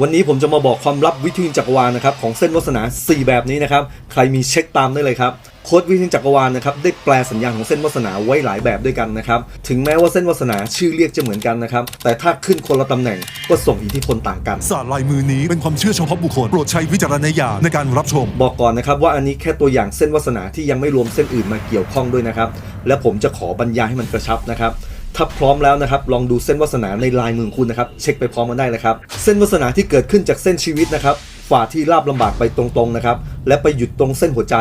วันนี้ผมจะมาบอกความลับวิธีจักรวาลนะครับของเส้นวาสนา 4 แบบนี้นะครับ ใครมีเช็คตามได้เลยครับโค้ดวิธีจักรวาลนะครับได้แปลสัญญาณของเส้นวาสนาไว้หลายแบบด้วยกันนะครับถึงแม้ว่าเส้นวาสนาชื่อเรียกจะเหมือนกันนะครับแต่ถ้าขึ้นคนละตำแหน่งก็ส่งอิทธิพลต่างกันศาสตร์ลายมือนี้เป็นความเชื่อเฉพาะบุคคลโปรดใช้วิจารณญาณในการรับชม บอกก่อนนะครับว่าอันนี้แค่ตัวอย่างเส้นวาสนาที่ยังไม่รวมเส้นอื่นมาเกี่ยวข้องด้วยนะครับและผมจะขอบรรยายให้มันกระชับนะครับ ถ้าพร้อมแล้วนะครับ ลองดูเส้นวาสนาในลายมือคุณนะครับ เช็คไปพร้อมกันได้เลยครับ เส้นวาสนาที่เกิดขึ้นจากเส้นชีวิตนะครับฝ่าที่ราบลำบากไปตรงๆนะครับ และไปหยุดตรงเส้นหัวใจ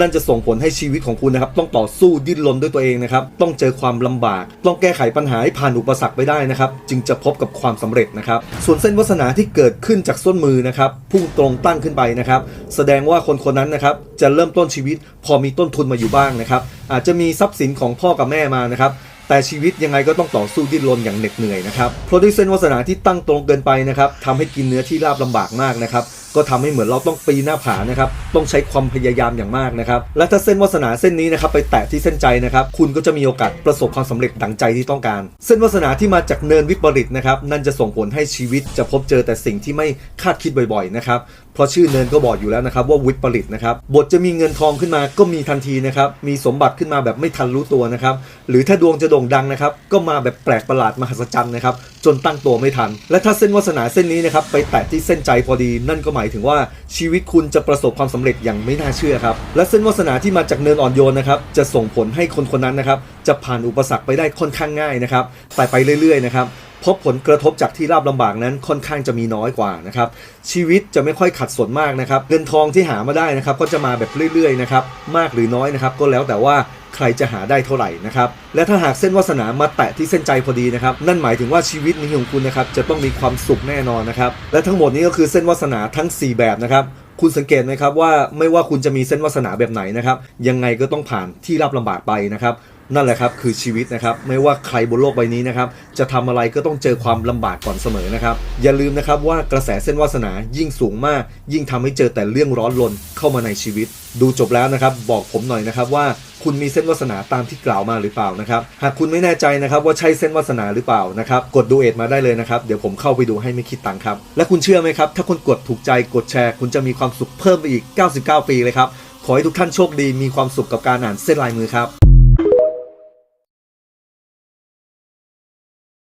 นั่นจะส่งผลให้ชีวิตของคุณนะครับ ต้องต่อสู้ดิ้นรนด้วยตัวเองนะครับ ต้องเจอความลำบาก ต้องแก้ไขปัญหาให้ผ่านอุปสรรคไปได้นะครับ จึงจะพบกับความสำเร็จนะครับ ส่วนเส้นวาสนาที่เกิดขึ้นจากส้นมือนะครับพุ่งตรงตั้งขึ้นไปนะครับ แสดงว่าคนคนนั้นนะครับจะเริ่มต้นชีวิต พอมีต้นทุนมาอยู่บ้างนะครับ อาจจะมีทรัพย์สินของพ่อกับแม่มานะครับ แต่ชีวิตยังไงก็ต้องต่อสู้ดิ้นรนอย่างเหน็ดเหนื่อยนะครับเพราะด้วยเส้นวาสนาที่ตั้งตรงเกินไปนะครับทำให้กินเนื้อที่ราบลำบากมากนะครับก็ทำให้เหมือนเราต้องปีนหน้าผานะครับ ต้องใช้ความพยายามอย่างมากนะครับ และถ้าเส้นวาสนาเส้นนี้นะครับไปแตะที่เส้นใจนะครับ คุณก็จะมีโอกาสประสบความสำเร็จดังใจที่ต้องการ เส้นวาสนาที่มาจากเนินวิปริตนะครับ นั่นจะส่งผลให้ชีวิตจะพบเจอแต่สิ่งที่ไม่คาดคิดบ่อยๆนะครับเพราะชื่อเนินก็บอกอยู่แล้วนะครับว่าวิปริตนะครับบทจะมีเงินทองขึ้นมาก็มีทันทีนะครับมีสมบัติขึ้นมาแบบไม่ทันรู้ตัวนะครับหรือถ้าดวงจะโด่งดังนะครับก็มาแบบแปลกประหลาดมหัศจรรย์นะครับจนตั้งตัวไม่ทัน และถ้าเส้นวาสนาเส้นนี้นะครับไปแตะที่เส้นใจพอดี นั่นก็หมายถึงว่าชีวิตคุณจะประสบความสำเร็จอย่างไม่น่าเชื่อครับและเส้นวาสนาที่มาจากเนินอ่อนโยนนะครับจะส่งผลให้คนคนนั้นนะครับจะผ่านอุปสรรคไปได้ค่อนข้างง่ายนะครับแต่ไปเรื่อยๆนะครับ พบผลกระทบจากที่ราบลำบากนั้นค่อนข้างจะมีน้อยกว่านะครับชีวิตจะไม่ค่อยขัดสนมากนะครับเงินทองที่หามาได้นะครับก็จะมาแบบเรื่อยๆนะครับมากหรือน้อยนะครับก็แล้วแต่ว่าใครจะหาได้เท่าไหร่นะครับ และถ้าหากเส้นวาสนามาแตะที่เส้นใจพอดีนะครับ นั่นหมายถึงว่าชีวิตนี้ของคุณนะครับจะต้องมีความสุขแน่นอนนะครับ และทั้งหมดนี้ก็คือเส้นวาสนาทั้ง 4 แบบนะครับ คุณสังเกตไหมครับว่าไม่ว่าคุณจะมีเส้นวาสนาแบบไหนนะครับ ยังไงก็ต้องผ่านที่ราบลำบากไปนะครับ นั่นแหละครับคือชีวิตนะครับไม่ว่าใครบนโลกใบนี้นะครับจะทำอะไรก็ต้องเจอความลำบากก่อนเสมอนะครับอย่าลืมนะครับว่ากระแสเส้นวาสนายิ่งสูงมาก ยิ่งทำให้เจอแต่เรื่องร้อนรนเข้ามาในชีวิต ดูจบแล้วนะครับบอกผมหน่อยนะครับว่าคุณมีเส้นวาสนาตามที่กล่าวมาหรือเปล่านะครับหากคุณไม่แน่ใจนะครับว่าใช่เส้นวาสนาหรือเปล่านะครับกดดูเอ็ดมาได้เลยนะครับเดี๋ยวผมเข้าไปดูให้ไม่คิดตังค์ครับและคุณเชื่อไหมครับถ้าคุณกดถูกใจกดแชร์ คุณจะมีความสุขเพิ่มไปอีก 99 ปีเลยครับขอให้ทุกท่านโชคดีมีความสุขกับการอ่านเส้นลายมือครับ